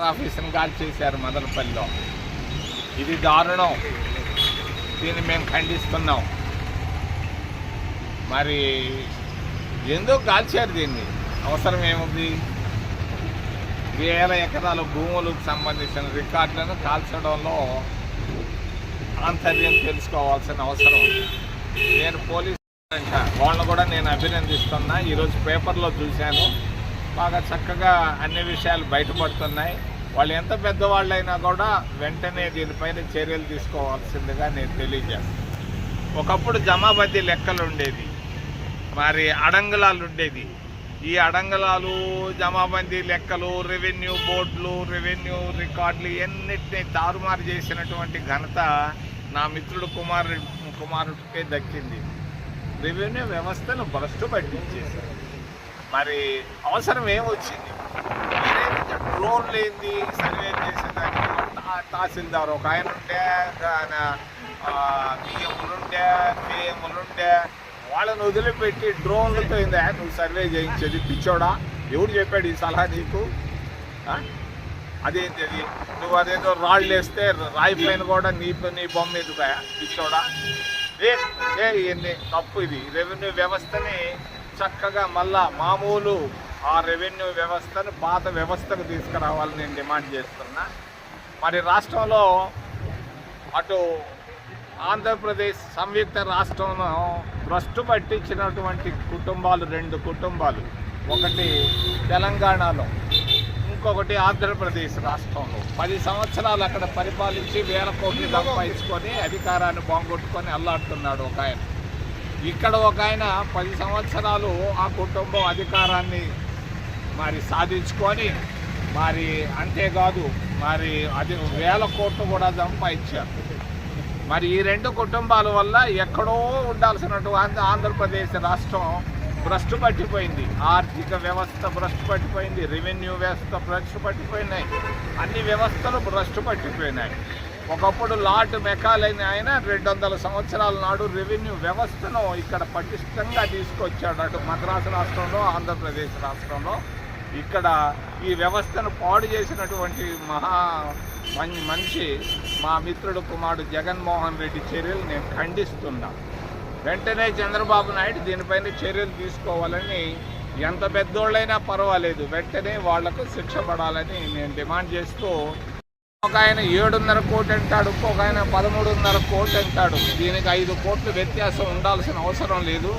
ఆఫీస్ని గాలి చేశారు మదనపల్లిలో. ఇది దారుణం. దీన్ని మేము ఖండిస్తున్నాం. మరి ఎందుకు కాల్చారు దీన్ని? అవసరం ఏముంది? వేల ఎకరాల భూములకు సంబంధించిన రికార్డులను కాల్చడంలో ఆంతర్యం తెలుసుకోవాల్సిన అవసరం ఉంది. నేను పోలీస్ వాళ్ళని కూడా నేను అభినందిస్తున్నా. ఈరోజు పేపర్లో చూశాను. బాగా చక్కగా అన్ని విషయాలు బయటపడుతున్నాయి. వాళ్ళు ఎంత పెద్దవాళ్ళైనా కూడా వెంటనే దీనిపైన చర్యలు తీసుకోవాల్సిందిగా నేను తెలియజేస్తాను. ఒకప్పుడు జమాబద్దీ లెక్కలు ఉండేది. మరి అడంగులాలు ఉండేది. ఈ అడంగులాలు జమాబందీ లెక్కలు రెవెన్యూ బోర్డులు రెవెన్యూ రికార్డులు ఇవన్నిటిని తారుమారు చేసినటువంటి ఘనత నా మిత్రుడు కుమార్ కుమారుడికే దక్కింది. రెవెన్యూ వ్యవస్థను భ్రష్టు పట్టించేశారు మరి అవసరం ఏమొచ్చింది? డ్రోన్ లేనిది సర్వే చేసేదానికి తహసీల్దార్ ఒక ఆయన ఉంటే ఆయన బియ్యములుండే బియ్యములుండే వాళ్ళని వదిలిపెట్టి డ్రోన్లతో ఏందా నువ్వు సర్వే చేయించేది పిచ్చోడా? ఎవడు చెప్పాడు ఈ సలహా నీకు? అదేంటి అది నువ్వు అదేదో రాళ్ళు వేస్తే రాయి పైన కూడా నీ నీ బొమ్మ ఎదుగా పిచ్చోడా? ఏ తప్పు ఇది. రెవెన్యూ వ్యవస్థని చక్కగా మళ్ళా మామూలు ఆ రెవెన్యూ వ్యవస్థను పాత వ్యవస్థకు తీసుకురావాలని నేను డిమాండ్ చేస్తున్నా. మరి రాష్ట్రంలో అటు ఆంధ్రప్రదేశ్ సంయుక్త రాష్ట్రంలో భ్రష్టు పట్టించినటువంటి కుటుంబాలు రెండు కుటుంబాలు. ఒకటి తెలంగాణలో ఇంకొకటి ఆంధ్రప్రదేశ్ రాష్ట్రంలో. పది సంవత్సరాలు అక్కడ పరిపాలించి వేల కోట్లు సంపాదించుకొని అధికారాన్ని బాగొట్టుకొని అల్లాడుతున్నాడు ఒక ఆయన. ఇక్కడ ఒక ఆయన పది సంవత్సరాలు ఆ కుటుంబం అధికారాన్ని మరి సాధించుకొని మరి అంతేకాదు మరి అది వేల కోట్లు కూడా సంపాదించారు మరి ఈ రెండు కుటుంబాల వల్ల ఎక్కడో ఉండాల్సినటువంటి ఆంధ్రప్రదేశ్ రాష్ట్రం భ్రష్టు పట్టిపోయింది. ఆర్థిక వ్యవస్థ భ్రష్టు పట్టిపోయింది. రెవెన్యూ వ్యవస్థ భ్రష్టు పట్టిపోయినాయి. అన్ని వ్యవస్థలు భ్రష్టు పట్టిపోయినాయి. ఒకప్పుడు లార్డ్ మెకాలైన ఆయన రెండు వందల సంవత్సరాల నాడు రెవెన్యూ వ్యవస్థను ఇక్కడ పటిష్టంగా తీసుకొచ్చాడు అటు మద్రాసు రాష్ట్రంలో ఆంధ్రప్రదేశ్ రాష్ట్రంలో. ఇక్కడ ఈ వ్యవస్థను పాడు చేసినటువంటి మహా మనిషి మా మిత్రుడు కుమారుడు జగన్మోహన్ రెడ్డి చర్యలు నేను ఖండిస్తున్నా. వెంటనే చంద్రబాబు నాయుడు దీనిపైన చర్యలు తీసుకోవాలని ఎంత పెద్దోళ్ళైనా పర్వాలేదు. వెంటనే వాళ్ళకు శిక్ష పడాలని నేను డిమాండ్ చేస్తూ ఒక ఆయన ఏడున్నర కోటి అంటాడు ఇంకొక ఆయన పదమూడున్నర కోటి అంటాడు. దీనికి ఐదు కోట్లు వ్యత్యాసం ఉండాల్సిన అవసరం లేదు.